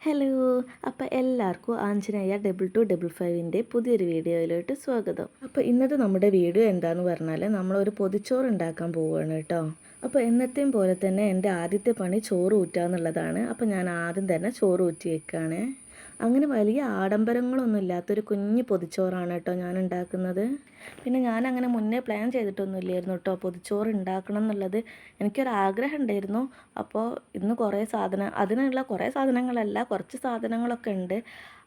Hello അപ്പോൾ എല്ലാവർക്കും Anjaneya double two double ഫൈവിന്റെ പുതിയൊരു വീഡിയോയിലോട്ട് സ്വാഗതം. അപ്പോൾ ഇന്നത്തെ നമ്മുടെ വീഡിയോ എന്താണെന്ന് പറഞ്ഞാൽ നമ്മളൊരു പൊതിച്ചോറ് ഉണ്ടാക്കാൻ പോവുകയാണ് കേട്ടോ. അപ്പോൾ എന്നത്തെയും പോലെ തന്നെ എന്റെ ആദ്യത്തെ പണി ചോറ് ഊറ്റുക എന്നുള്ളതാണ് അപ്പോൾ ഞാൻ ആദ്യം തന്നെ ചോറ് ഊറ്റി വെക്കുകയാണ് അങ്ങനെ വലിയ ആഡംബരങ്ങളൊന്നും ഇല്ലാത്തൊരു കുഞ്ഞ് പൊതിച്ചോറാണ് കേട്ടോ ഞാൻ ഉണ്ടാക്കുന്നത് പിന്നെ ഞാൻ അങ്ങനെ മുന്നേ പ്ലാൻ ചെയ്തിട്ടൊന്നുമില്ലായിരുന്നു കേട്ടോ പൊതിച്ചോറ് ഉണ്ടാക്കണം എന്നുള്ളത്. എനിക്കൊരു ആഗ്രഹം ഉണ്ടായിരുന്നു അപ്പോൾ ഇന്ന് കുറേ സാധനം അതിനുള്ള കുറേ സാധനങ്ങളല്ല കുറച്ച് സാധനങ്ങളൊക്കെ ഉണ്ട്.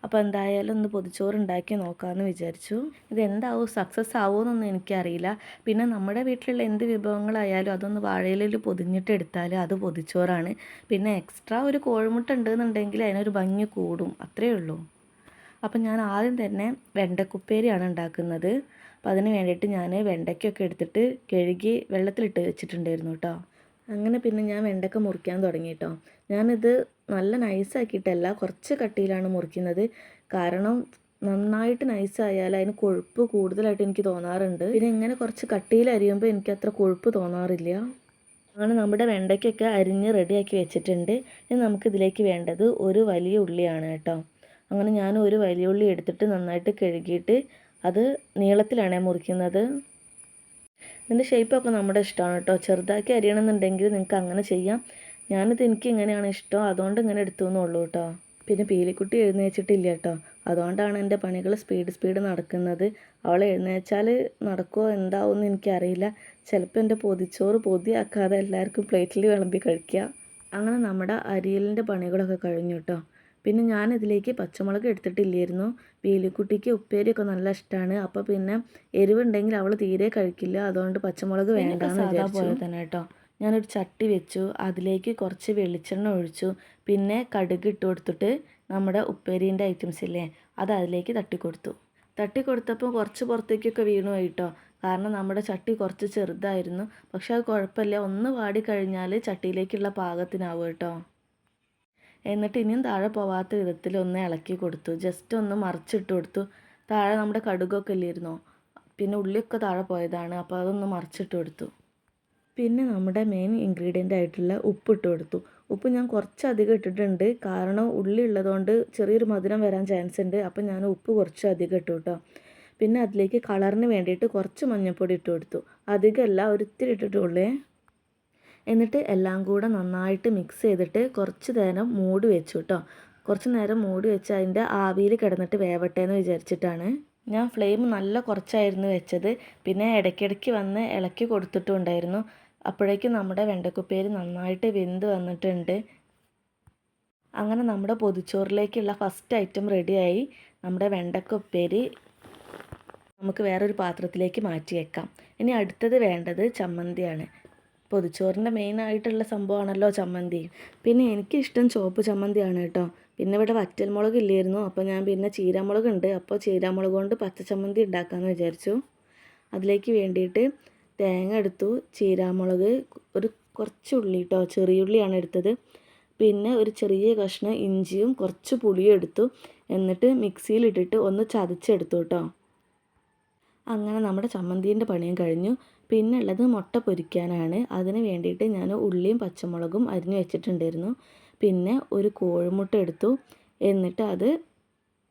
അപ്പോൾ എന്തായാലും ഒന്ന് പൊതിച്ചോറ് ഉണ്ടാക്കി നോക്കാമെന്ന് വിചാരിച്ചു. ഇതെന്താവും? സക്സസ് ആവുമെന്നൊന്നും എനിക്കറിയില്ല. പിന്നെ നമ്മുടെ വീട്ടിലുള്ള എന്ത് വിഭവങ്ങളായാലും അതൊന്ന് വാഴയിലിൽ പൊതിഞ്ഞിട്ട് എടുത്താൽ അത് പൊതിച്ചോറാണ്. പിന്നെ എക്സ്ട്രാ ഒരു കോഴിമുട്ട ഉണ്ടെന്നുണ്ടെങ്കിൽ അതിനൊരു ഭംഗി കൂടും. അത്രയേ ഉള്ളൂ. അപ്പം ഞാൻ ആദ്യം തന്നെ വെണ്ടക്കുപ്പേരിയാണ് ഉണ്ടാക്കുന്നത്. അപ്പം അതിന് വേണ്ടിയിട്ട് ഞാൻ വെണ്ടയ്ക്കൊക്കെ എടുത്തിട്ട് കഴുകി വെള്ളത്തിലിട്ട് വെച്ചിട്ടുണ്ടായിരുന്നു കേട്ടോ. അങ്ങനെ പിന്നെ ഞാൻ വെണ്ടക്ക മുറിക്കാൻ തുടങ്ങി കേട്ടോ. ഞാനിത് നല്ല നൈസാക്കിയിട്ടല്ല കുറച്ച് കട്ടിയിലാണ് മുറിക്കുന്നത്. കാരണം നന്നായിട്ട് നൈസായാൽ അതിന് കൊഴുപ്പ് കൂടുതലായിട്ട് എനിക്ക് തോന്നാറുണ്ട്. പിന്നെ ഇങ്ങനെ കുറച്ച് കട്ടിയിൽ അരിയുമ്പോൾ എനിക്ക് അത്ര കൊഴുപ്പ് തോന്നാറില്ല. അങ്ങനെ നമ്മുടെ വെണ്ടയ്ക്കൊക്കെ അരിഞ്ഞ് റെഡിയാക്കി വെച്ചിട്ടുണ്ട്. ഇനി നമുക്കിതിലേക്ക് വേണ്ടത് ഒരു വലിയ ഉള്ളിയാണ് കേട്ടോ. അങ്ങനെ ഞാൻ ഒരു വലിയ ഉള്ളി എടുത്തിട്ട് നന്നായിട്ട് കഴുകിയിട്ട് അത് നീളത്തിലാണ് മുറിക്കുന്നത്. ഇതിന്റെ ഷേപ്പൊക്കെ നമ്മുടെ ഇഷ്ടമാണ് കേട്ടോ. ചെറുതാക്കി അരിയണമെന്നുണ്ടെങ്കിൽ നിങ്ങൾക്ക് അങ്ങനെ ചെയ്യാം. ഞാനിത് എനിക്ക് ഇങ്ങനെയാണ് ഇഷ്ടം? അതുകൊണ്ട് ഇങ്ങനെ എടുത്തു എന്നുള്ളൂ കേട്ടോ. പിന്നെ പീലിക്കുട്ടി എഴുന്നേച്ചിട്ടില്ല കേട്ടോ. അതുകൊണ്ടാണ് എന്റെ പണികൾ സ്പീഡ് സ്പീഡ് നടക്കുന്നത്. അവൾ എഴുന്നേച്ചാൽ നടക്കുമോ എന്താവും എന്ന് എനിക്കറിയില്ല. ചിലപ്പോൾ എന്റെ പൊതിച്ചോറ് പൊതിയാക്കാതെ എല്ലാവർക്കും പ്ലേറ്റിൽ വിളമ്പി കഴിക്കുക. അങ്ങനെ നമ്മുടെ അരിയലിന്റെ പണികളൊക്കെ കഴിഞ്ഞു കേട്ടോ. പിന്നെ ഞാൻ ഇതിലേക്ക് പച്ചമുളക് എടുത്തിട്ടില്ലായിരുന്നു. പീലിക്കുട്ടിക്ക് ഉപ്പേരിയൊക്കെ നല്ല ഇഷ്ടമാണ്. അപ്പോൾ പിന്നെ എരിവുണ്ടെങ്കിൽ അവൾ തീരെ കഴിക്കില്ല. അതുകൊണ്ട് പച്ചമുളക് വേണ്ടാന്ന് വിചാരിച്ചു. പോലെ തന്നെ കേട്ടോ. ഞാനൊരു ചട്ടി വെച്ചു അതിലേക്ക് കുറച്ച് വെളിച്ചെണ്ണ ഒഴിച്ചു പിന്നെ കടുക് ഇട്ട് കൊടുത്തിട്ട് നമ്മുടെ ഉപ്പേരീന്റെ ഐറ്റംസ് ഇല്ലേ അത് അതിലേക്ക് തട്ടിക്കൊടുത്തു. തട്ടിക്കൊടുത്തപ്പോൾ കുറച്ച് പുറത്തേക്കൊക്കെ വീണു പോയിട്ടോ കാരണം നമ്മുടെ ചട്ടി കുറച്ച് ചെറുതായിരുന്നു. പക്ഷെ അത് കുഴപ്പമില്ല ഒന്ന് വാടി കഴിഞ്ഞാൽ ചട്ടിയിലേക്കുള്ള പാകത്തിനാവും കേട്ടോ എന്നിട്ട് ഇനിയും താഴെ പോവാത്ത വിധത്തിൽ ഒന്ന് ഇളക്കി കൊടുത്തു. ജസ്റ്റ് ഒന്ന് മറിച്ചിട്ട് കൊടുത്തു. താഴെ നമ്മുടെ കടുകൊക്കെ ഇല്ലായിരുന്നോ? പിന്നെ ഉള്ളിയൊക്കെ താഴെ പോയതാണ്. അപ്പോൾ അതൊന്ന് മറിച്ചിട്ട് കൊടുത്തു. പിന്നെ നമ്മുടെ മെയിൻ ഇൻഗ്രീഡിയന്റ് ആയിട്ടുള്ള ഉപ്പ് ഇട്ട് കൊടുത്തു. ഉപ്പ് ഞാൻ കുറച്ചധികം ഇട്ടിട്ടുണ്ട്. കാരണം ഉള്ളി ഉള്ളതുകൊണ്ട് ചെറിയൊരു മധുരം വരാൻ ചാൻസ് ഉണ്ട്. അപ്പോൾ ഞാൻ ഉപ്പ് കുറച്ച് അധികം ഇട്ടു കേട്ടോ പിന്നെ അതിലേക്ക് കളറിന് വേണ്ടിയിട്ട് കുറച്ച് മഞ്ഞൾപ്പൊടി ഇട്ട് കൊടുത്തു. അധികമല്ല ഒരിത്തിരി ഇട്ടിട്ടുള്ളേ എന്നിട്ട് എല്ലാം കൂടെ നന്നായിട്ട് മിക്സ് ചെയ്തിട്ട് കുറച്ച് നേരം മൂടി വെച്ചു കേട്ടോ കുറച്ച് നേരം മൂടി വെച്ച് അതിന്റെ ആവിയിൽ കിടന്നിട്ട് വേവട്ടെ എന്ന് വിചാരിച്ചിട്ടാണ്. ഞാൻ ഫ്ലെയിം നല്ല കുറച്ചായിരുന്നു വെച്ചത്. പിന്നെ ഇടയ്ക്കിടയ്ക്ക് വന്ന് ഇളക്കി കൊടുത്തിട്ടുണ്ടായിരുന്നു. അപ്പോഴേക്കും നമ്മുടെ വെണ്ടക്കുപ്പേരി നന്നായിട്ട് വെന്ത് വന്നിട്ടുണ്ട്. അങ്ങനെ നമ്മുടെ പൊതിച്ചോറിലേക്കുള്ള ഫസ്റ്റ് ഐറ്റം റെഡിയായി നമ്മുടെ വെണ്ടക്കുപ്പേരി നമുക്ക് വേറൊരു പാത്രത്തിലേക്ക് മാറ്റി വെക്കാം. ഇനി അടുത്തത് വേണ്ടത് ചമ്മന്തിയാണ്. പൊതിച്ചോറിന്റെ മെയിൻ ആയിട്ടുള്ള സംഭവമാണല്ലോ ചമ്മന്തി. പിന്നെ എനിക്കിഷ്ടം ചുവപ്പ് ചമ്മന്തിയാണ് കേട്ടോ. പിന്നെ ഇവിടെ വറ്റൽമുളക് ഇല്ലായിരുന്നു. അപ്പോൾ ഞാൻ പിന്നെ ചീരാമുളക് ഉണ്ട് അപ്പോൾ ചീരാമുളക് കൊണ്ട് പച്ച ചമ്മന്തി ഉണ്ടാക്കാമെന്ന് വിചാരിച്ചു. അതിലേക്ക് വേണ്ടിയിട്ട് തേങ്ങ എടുത്തു ചീരാമുളക് ഒരു കുറച്ച് ഉള്ളി കേട്ടോ ചെറിയ ഉള്ളിയാണ് എടുത്തത്. പിന്നെ ഒരു ചെറിയ കഷ്ണം ഇഞ്ചിയും കുറച്ച് പുളിയും എടുത്തു. എന്നിട്ട് മിക്സിയിൽ ഇട്ടിട്ട് ഒന്ന് ചതച്ചെടുത്തു കേട്ടോ അങ്ങനെ നമ്മുടെ ചമ്മന്തീന്റെ പണിയും കഴിഞ്ഞു. പിന്നെ ഉള്ളത് മുട്ട പൊരിക്കാനാണ്. അതിന് വേണ്ടിയിട്ട് ഞാൻ ഉള്ളിയും പച്ചമുളകും അരിഞ്ഞു വെച്ചിട്ടുണ്ടായിരുന്നു. പിന്നെ ഒരു കോഴിമുട്ട എടുത്തു. എന്നിട്ട് അത്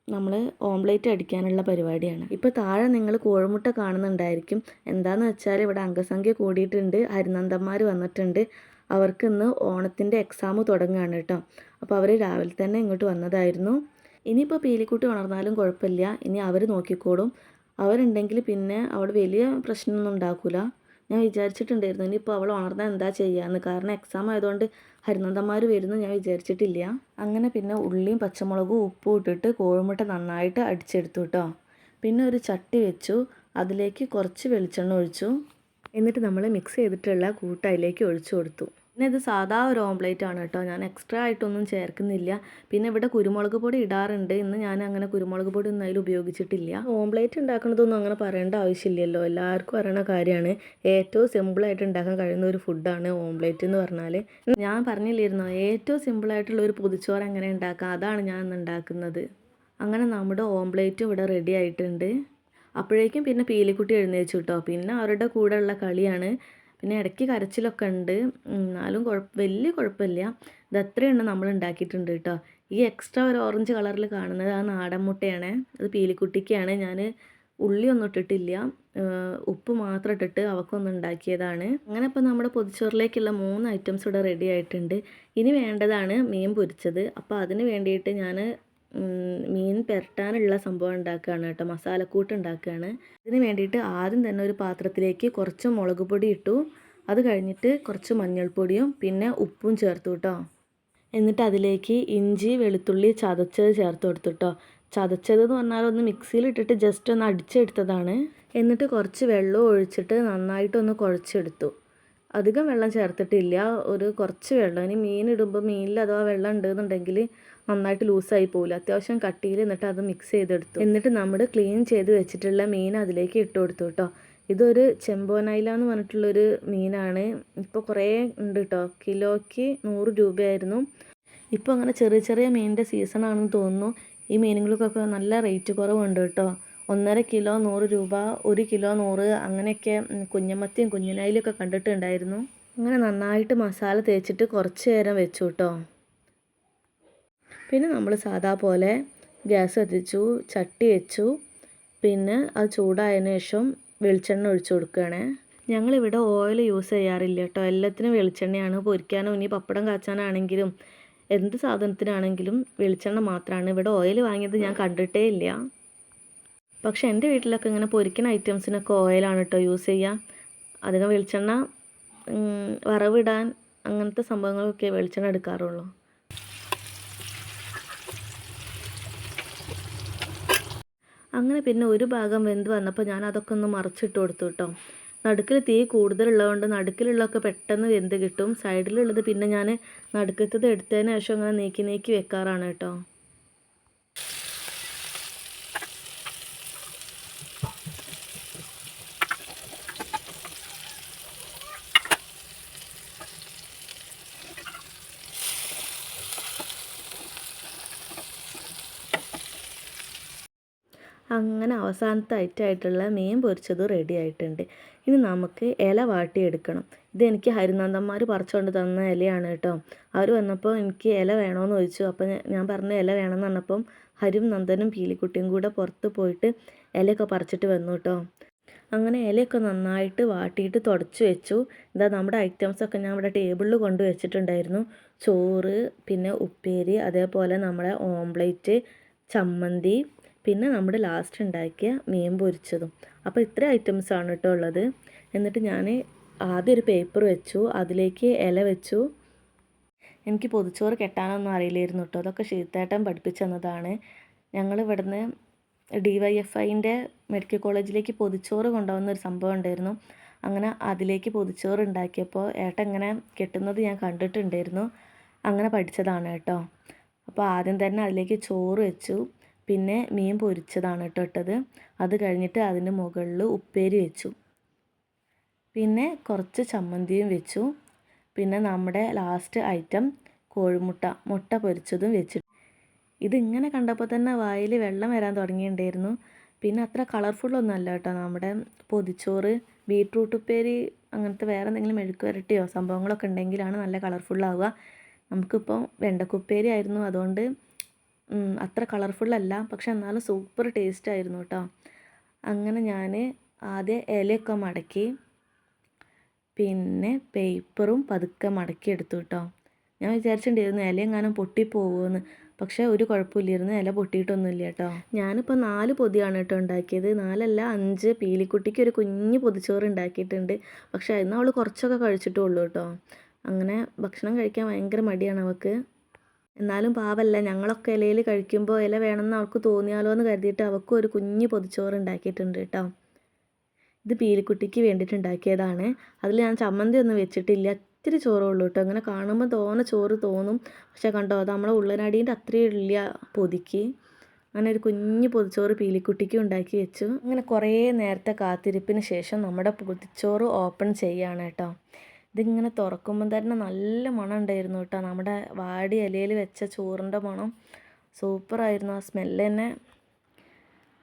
നമ്മൾ ഓംലേറ്റ് അടിക്കാനുള്ള പരിപാടിയാണ്. ഇപ്പോൾ താഴെ നിങ്ങൾ കോഴിമുട്ട കാണുന്നുണ്ടായിരിക്കും. എന്താണെന്ന് വെച്ചാൽ ഇവിടെ അംഗസംഖ്യ കൂടിയിട്ടുണ്ട്. ഹരിനന്ദന്മാർ വന്നിട്ടുണ്ട്. അവർക്ക് ഇന്ന് ഓണത്തിന്റെ എക്സാം തുടങ്ങുകയാണ് കേട്ടോ. അപ്പോൾ അവർ രാവിലെ തന്നെ ഇങ്ങോട്ട് വന്നതായിരുന്നു. ഇനിയിപ്പോൾ പീലിക്കുട്ടി ഉണർന്നാലും കുഴപ്പമില്ല. ഇനി അവർ നോക്കിക്കോളും. അവരുണ്ടെങ്കിൽ പിന്നെ അവിടെ വലിയ പ്രശ്നമൊന്നും ഉണ്ടാക്കില്ല ഞാൻ വിചാരിച്ചിട്ടുണ്ടായിരുന്നു ഇനിയിപ്പോൾ അവൾ ഉണർന്നാൽ എന്താ ചെയ്യാന്ന്. കാരണം എക്സാം ആയതുകൊണ്ട് ഹരിനന്ദന്മാർ വരുന്നു ഞാൻ വിചാരിച്ചിട്ടില്ല. അങ്ങനെ പിന്നെ ഉള്ളിയും പച്ചമുളകും ഉപ്പും ഇട്ടിട്ട് കോഴിമുട്ട നന്നായിട്ട് അടിച്ചെടുത്തു കേട്ടോ പിന്നെ ഒരു ചട്ടി വെച്ചു അതിലേക്ക് കുറച്ച് വെളിച്ചെണ്ണ ഒഴിച്ചു. എന്നിട്ട് നമ്മൾ മിക്സ് ചെയ്തിട്ടുള്ള കൂട്ട അതിലേക്ക് ഒഴിച്ചു കൊടുത്തു. പിന്നെ ഇത് സാധാ ഒരു ഓംപ്ലേറ്റ് ആണ് കേട്ടോ. ഞാൻ എക്സ്ട്രാ ആയിട്ടൊന്നും ചേർക്കുന്നില്ല. പിന്നെ ഇവിടെ കുരുമുളക് പൊടി ഇടാറുണ്ട്. ഇന്ന് ഞാൻ അങ്ങനെ കുരുമുളക് പൊടി ഒന്നും അതിൽ ഉപയോഗിച്ചിട്ടില്ല. ഓംപ്ലേറ്റ് ഉണ്ടാക്കുന്നതൊന്നും അങ്ങനെ പറയേണ്ട ആവശ്യമില്ലല്ലോ. എല്ലാവർക്കും അറിയണ കാര്യമാണ്. ഏറ്റവും സിമ്പിളായിട്ട് ഉണ്ടാക്കാൻ കഴിയുന്ന ഒരു ഫുഡാണ് ഓംപ്ലേറ്റ് എന്ന് പറഞ്ഞാൽ ഞാൻ പറഞ്ഞില്ലായിരുന്നോ? ഏറ്റവും സിമ്പിളായിട്ടുള്ള ഒരു പൊതിച്ചോറ് എങ്ങനെ ഉണ്ടാക്കാം? അതാണ് ഞാൻ ഇന്ന് ഉണ്ടാക്കുന്നത്. അങ്ങനെ നമ്മുടെ ഓംപ്ലേറ്റ് ഇവിടെ റെഡി ആയിട്ടുണ്ട്. അപ്പോഴേക്കും പിന്നെ പീലിക്കുട്ടി എഴുന്നേച്ചു കേട്ടോ. പിന്നെ അവരുടെ കൂടെയുള്ള കളിയാണ്. പിന്നെ ഇടയ്ക്ക് കരച്ചിലൊക്കെ ഉണ്ട്. എന്നാലും കുഴപ്പം വലിയ കുഴപ്പമില്ല. ഇത് അത്രയെണ്ണം നമ്മൾ ഉണ്ടാക്കിയിട്ടുണ്ട് കേട്ടോ. ഈ എക്സ്ട്രാ ഒരു ഓറഞ്ച് കളറിൽ കാണുന്നത് ആ നാടൻ മുട്ടയാണ്. അത് പീലിക്കുട്ടിക്കാണ്. ഞാൻ ഉള്ളിയൊന്നും ഇട്ടിട്ടില്ല. ഉപ്പ് മാത്രം ഇട്ടിട്ട് അവക്കൊന്ന് ഉണ്ടാക്കിയതാണ്. അങ്ങനെ ഇപ്പോൾ നമ്മുടെ പൊതിച്ചോറിലേക്കുള്ള മൂന്ന് ഐറ്റംസ് ഇവിടെ റെഡി ആയിട്ടുണ്ട്. ഇനി വേണ്ടതാണ് മീൻ പൊരിച്ചത്. അപ്പോൾ അതിന് വേണ്ടിയിട്ട് ഞാൻ മീൻ പുരട്ടാനുള്ള സംഭവം ഉണ്ടാക്കുകയാണ് കേട്ടോ. മസാലക്കൂട്ട് ഉണ്ടാക്കുകയാണ്. ഇതിന് വേണ്ടിയിട്ട് ആദ്യം തന്നെ ഒരു പാത്രത്തിലേക്ക് കുറച്ച് മുളക് പൊടി ഇട്ടു. അത് കഴിഞ്ഞിട്ട് കുറച്ച് മഞ്ഞൾപ്പൊടിയും പിന്നെ ഉപ്പും ചേർത്തു കേട്ടോ. എന്നിട്ട് അതിലേക്ക് ഇഞ്ചി വെളുത്തുള്ളി ചതച്ചത് ചേർത്ത് കൊടുത്തു കേട്ടോ. ചതച്ചത് എന്ന് പറഞ്ഞാൽ ഒന്ന് മിക്സിയിൽ ഇട്ടിട്ട് ജസ്റ്റ് ഒന്ന് അടിച്ചെടുത്തതാണ്. എന്നിട്ട് കുറച്ച് വെള്ളം ഒഴിച്ചിട്ട് നന്നായിട്ടൊന്ന് കുഴച്ചെടുത്തു. അധികം വെള്ളം ചേർത്തിട്ടില്ല. ഒരു കുറച്ച് വെള്ളം. ഇനി മീൻ ഇടുമ്പോൾ മീനിൽ അഥവാ വെള്ളം ഉണ്ടെന്നുണ്ടെങ്കിൽ നന്നായിട്ട് ലൂസായി പോകില്ല അത്യാവശ്യം കട്ടിയിൽ എന്നിട്ട് അത് മിക്സ് ചെയ്തെടുത്തു. എന്നിട്ട് നമ്മൾ ക്ലീൻ ചെയ്ത് വെച്ചിട്ടുള്ള മീൻ അതിലേക്ക് ഇട്ട് കൊടുത്തു കേട്ടോ ഇതൊരു ചെമ്പോനൈല എന്ന് പറഞ്ഞിട്ടുള്ളൊരു മീനാണ്. ഇപ്പോൾ കുറേ ഉണ്ട് കേട്ടോ കിലോയ്ക്ക് നൂറ് രൂപയായിരുന്നു. ഇപ്പോൾ അങ്ങനെ ചെറിയ ചെറിയ മീനിന്റെ സീസൺ ആണെന്ന് തോന്നുന്നു. ഈ മീനുകൾക്കൊക്കെ നല്ല റേറ്റ് കുറവുണ്ട് കേട്ടോ ഒന്നര കിലോ നൂറ് രൂപ ഒരു കിലോ നൂറ് അങ്ങനെയൊക്കെ കുഞ്ഞമത്തിയും കുഞ്ഞിനായിലൊക്കെ കണ്ടിട്ടുണ്ടായിരുന്നു. അങ്ങനെ നന്നായിട്ട് മസാല തേച്ചിട്ട് കുറച്ച് നേരം വെച്ചു കേട്ടോ പിന്നെ നമ്മൾ സാധാ പോലെ ഗ്യാസ് കത്തിച്ചു ചട്ടി വെച്ചു. പിന്നെ അത് ചൂടായതിനു ശേഷം വെളിച്ചെണ്ണ ഒഴിച്ചു കൊടുക്കുകയാണ്. ഞങ്ങളിവിടെ ഓയിൽ യൂസ് ചെയ്യാറില്ല കേട്ടോ എല്ലാത്തിനും വെളിച്ചെണ്ണയാണ് പൊരിക്കാനോ ഇനി പപ്പടം കാച്ചാനാണെങ്കിലും എന്ത് സാധനത്തിനാണെങ്കിലും വെളിച്ചെണ്ണ മാത്രമാണ് ഇവിടെ ഓയിൽ വാങ്ങിയത് ഞാൻ കണ്ടിട്ടേ ഇല്ല. പക്ഷെ എന്റെ വീട്ടിലൊക്കെ ഇങ്ങനെ പൊരിക്കുന്ന ഐറ്റംസിനൊക്കെ ഓയിലാണ് കേട്ടോ യൂസ് ചെയ്യുക അധികം വെളിച്ചെണ്ണ വറവിടാൻ അങ്ങനത്തെ സംഭവങ്ങളൊക്കെ വെളിച്ചെണ്ണ എടുക്കാറുള്ളൂ. അങ്ങനെ പിന്നെ ഒരു ഭാഗം വെന്ത് വന്നപ്പോൾ ഞാൻ അതൊക്കെ ഒന്ന് മറിച്ചിട്ട് കൊടുത്തു കേട്ടോ നടുക്കിൽ തീ കൂടുതലുള്ളതുകൊണ്ട് നടുക്കിലുള്ളതൊക്കെ പെട്ടെന്ന് വെന്ത് കിട്ടും. സൈഡിലുള്ളത് പിന്നെ ഞാൻ നടുക്കത്തത് എടുത്തതിന് ശേഷം അങ്ങനെ നീക്കി നീക്കി വെക്കാറാണ് കേട്ടോ അങ്ങനെ അവസാനത്തെ ഐറ്റമായിട്ടുള്ള മീൻ പൊരിച്ചത് റെഡി ആയിട്ടുണ്ട്. ഇനി നമുക്ക് ഇല വാട്ടിയെടുക്കണം. ഇത് എനിക്ക് ഹരിനന്ദന്മാർ പറിച്ചുകൊണ്ട് തന്ന ഇലയാണ് കേട്ടോ. അവർ വന്നപ്പോൾ എനിക്ക് ഇല വേണമെന്ന് ചോദിച്ചു. അപ്പോൾ ഞാൻ- പറഞ്ഞു ഇല വേണമെന്ന് പറഞ്ഞപ്പം ഹരും നന്ദനും പീലിക്കുട്ടിയും കൂടെ പുറത്ത് പോയിട്ട് ഇലയൊക്കെ പറിച്ചിട്ട് വന്നു കേട്ടോ. അങ്ങനെ ഇലയൊക്കെ നന്നായിട്ട് വാട്ടിയിട്ട് തുടച്ചു വെച്ചു. ഇതാ നമ്മുടെ ഐറ്റംസൊക്കെ ഞാൻ ഇവിടെ ടേബിളിൽ കൊണ്ട് വെച്ചിട്ടുണ്ടായിരുന്നു. ചോറ് പിന്നെ ഉപ്പേരി അതേപോലെ നമ്മുടെ ഓംപ്ലേറ്റ് ചമ്മന്തി പിന്നെ നമ്മൾ ലാസ്റ്റ് ഉണ്ടാക്കിയ മീൻ പൊരിച്ചതും. അപ്പോൾ ഇത്ര ഐറ്റംസാണ് കേട്ടോ ഉള്ളത്. എന്നിട്ട് ഞാൻ ആദ്യം ഒരു പേപ്പർ വെച്ചു. അതിലേക്ക് ഇല വെച്ചു. എനിക്ക് പൊതിച്ചോറ് കെട്ടാനൊന്നും അറിയില്ലായിരുന്നു കേട്ടോ അതൊക്കെ ശീത്തേട്ടൻ പഠിപ്പിച്ചു തന്നതാണ്. ഞങ്ങൾ ഇവിടുന്ന് ഡി വൈ എഫ് ഐന്റെ മെഡിക്കൽ കോളേജിലേക്ക് പൊതിച്ചോറ് കൊണ്ടുവന്ന ഒരു സംഭവം ഉണ്ടായിരുന്നു. അങ്ങനെ അതിലേക്ക് പൊതിച്ചോറ് ഉണ്ടാക്കിയപ്പോൾ ഏട്ടൻ ഇങ്ങനെ കെട്ടുന്നത് ഞാൻ കണ്ടിട്ടുണ്ടായിരുന്നു. അങ്ങനെ പഠിച്ചതാണ് കേട്ടോ അപ്പോൾ ആദ്യം തന്നെ അതിലേക്ക് ചോറ് വെച്ചു. പിന്നെ മീൻ പൊരിച്ചതാണ് കേട്ടോ ഇട്ടത്. അത് കഴിഞ്ഞിട്ട് അതിന്റെ മുകളിൽ ഉപ്പേരി വെച്ചു. പിന്നെ കുറച്ച് ചമ്മന്തിയും വെച്ചു. പിന്നെ നമ്മുടെ ലാസ്റ്റ് ഐറ്റം കോഴിമുട്ട മുട്ട പൊരിച്ചതും വെച്ചു ഇതിങ്ങനെ കണ്ടപ്പോൾ തന്നെ വായിൽ വെള്ളം വരാൻ തുടങ്ങിയിട്ടുണ്ടായിരുന്നു. പിന്നെ അത്ര കളർഫുള്ളൊന്നും അല്ല കേട്ടോ നമ്മുടെ പൊതിച്ചോറ് ബീട്രൂട്ട് ഉപ്പേരി അങ്ങനത്തെ വേറെ എന്തെങ്കിലും മെഴുക്ക് വരട്ടിയോ സംഭവങ്ങളൊക്കെ ഉണ്ടെങ്കിലാണ് നല്ല കളർഫുള്ളാവുക നമുക്കിപ്പോൾ വെണ്ടക്കുപ്പേരി ആയിരുന്നു. അതുകൊണ്ട് അത്ര കളർഫുള്ളല്ല പക്ഷെ എന്നാലും സൂപ്പർ ടേസ്റ്റ് ആയിരുന്നു കേട്ടോ അങ്ങനെ ഞാൻ ആദ്യം ഇലയൊക്കെ മടക്കി പിന്നെ പേപ്പറും പതുക്കെ മടക്കി എടുത്തു കേട്ടോ ഞാൻ വിചാരിച്ചിട്ടുണ്ടായിരുന്നു ഇല എങ്ങാനും പൊട്ടിപ്പോകുമെന്ന് പക്ഷേ ഒരു കുഴപ്പമില്ലായിരുന്നു. ഇല പൊട്ടിയിട്ടൊന്നുമില്ല കേട്ടോ ഞാനിപ്പോൾ നാല് പൊതിയാണ് കേട്ടോ ഉണ്ടാക്കിയത്. നാലല്ല അഞ്ച്. പീലിക്കുട്ടിക്ക് ഒരു കുഞ്ഞ് പൊതിച്ചോറ് ഉണ്ടാക്കിയിട്ടുണ്ട്. പക്ഷേ അതിന് അവൾ കുറച്ചൊക്കെ കഴിച്ചിട്ടുള്ളൂ കേട്ടോ അങ്ങനെ ഭക്ഷണം കഴിക്കാൻ ഭയങ്കര മടിയാണ് അവൾക്ക് എന്നാലും പാവല്ല ഞങ്ങളൊക്കെ ഇലയിൽ കഴിക്കുമ്പോൾ ഇല വേണമെന്ന് അവൾക്ക് തോന്നിയാലോ എന്ന് കരുതിയിട്ട് അവൾക്കും ഒരു കുഞ്ഞ് പൊതിച്ചോറ് ഉണ്ടാക്കിയിട്ടുണ്ട് കേട്ടോ ഇത് പീലിക്കുട്ടിക്ക് വേണ്ടിയിട്ട് ഉണ്ടാക്കിയതാണ്. അതിൽ ഞാൻ ചമ്മന്തി ഒന്നും വെച്ചിട്ടില്ല. ഇത്തിരി ചോറേ ഉള്ളൂ കേട്ടോ അങ്ങനെ കാണുമ്പോൾ തോന്നെ ചോറ് തോന്നും. പക്ഷെ കണ്ടോ അത് നമ്മളെ ഉള്ളനടീന്റെ അത്രയും ഇല്ല പൊതിക്ക്. അങ്ങനെ ഒരു കുഞ്ഞ് പൊതിച്ചോറ് പീലിക്കുട്ടിക്ക് ഉണ്ടാക്കി വെച്ചു. അങ്ങനെ കുറേ നേരത്തെ കാത്തിരിപ്പിന് ശേഷം നമ്മുടെ പൊതിച്ചോറ് ഓപ്പൺ ചെയ്യുകയാണ് കേട്ടോ ഇതിങ്ങനെ തുറക്കുമ്പം തന്നെ നല്ല മണം ഉണ്ടായിരുന്നു കേട്ടോ. നമ്മുടെ വാടി ഇലയിൽ വെച്ച ചോറിന്റെ മണം സൂപ്പറായിരുന്നു ആ സ്മെല്ല് തന്നെ.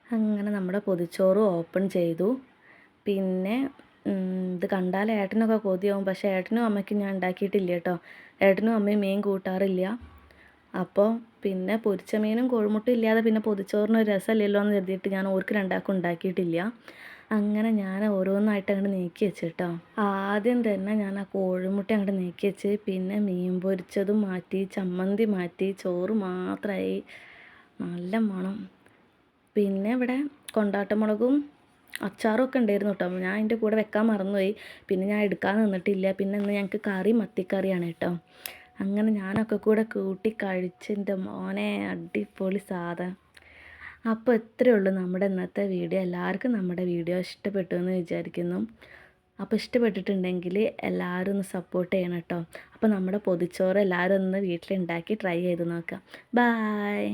അങ്ങനെ നമ്മുടെ പൊതിച്ചോറ് ഓപ്പൺ ചെയ്തു. പിന്നെ ഇത് കണ്ടാൽ ഏട്ടനൊക്കെ കൊതിയാവും. പക്ഷേ ഏട്ടനും അമ്മയ്ക്കും ഞാൻ ഉണ്ടാക്കിയിട്ടില്ല കേട്ടോ. ഏട്ടനും അമ്മയും മീൻ കൂട്ടാറില്ല. അപ്പോൾ പിന്നെ പൊരിച്ച മീനും കോഴിമുട്ടും ഇല്ലാതെ പിന്നെ പൊതിച്ചോറിന് ഒരു രസമില്ലല്ലോ എന്ന് കരുതിയിട്ട് ഞാൻ ഓർക്ക് രണ്ടാക്കും ഉണ്ടാക്കിയിട്ടില്ല. അങ്ങനെ ഞാൻ ഓരോന്നായിട്ട് അങ്ങോട്ട് നീക്കി വെച്ച് കേട്ടോ ആദ്യം തന്നെ ഞാൻ ആ കോഴിമുട്ട അങ്ങോട്ട് നീക്കി വെച്ച് പിന്നെ മീൻ പൊരിച്ചതും മാറ്റി ചമ്മന്തി മാറ്റി ചോറ് മാത്രമായി നല്ല മണം. പിന്നെ ഇവിടെ കൊണ്ടാട്ടമുളകും അച്ചാറും ഒക്കെ ഉണ്ടായിരുന്നു കേട്ടോ. ഞാൻ അതിന്റെ കൂടെ വെക്കാൻ മറന്നുപോയി. പിന്നെ ഞാൻ എടുക്കാൻ നിന്നിട്ടില്ല. പിന്നെ ഇന്ന് ഞങ്ങൾക്ക് കറി മത്തിക്കറിയാണ് കേട്ടോ. അങ്ങനെ ഞാനൊക്കെ കൂടെ കൂട്ടി കഴിച്ചിന്റെ മോനെ അടിപൊളി സാധനം. അപ്പോൾ ഇത്രയേ ഉള്ളൂ നമ്മുടെ ഇന്നത്തെ വീഡിയോ. എല്ലാവർക്കും നമ്മുടെ വീഡിയോ ഇഷ്ടപ്പെട്ടു എന്ന് വിചാരിക്കുന്നു. അപ്പോൾ ഇഷ്ടപ്പെട്ടിട്ടുണ്ടെങ്കിൽ എല്ലാവരും ഒന്ന് സപ്പോർട്ട് ചെയ്യണം കേട്ടോ. അപ്പോൾ നമ്മുടെ പൊതിച്ചോറ് എല്ലാവരും ഒന്ന് വീട്ടിലുണ്ടാക്കി ട്രൈ ചെയ്ത് നോക്കാം. ബായ്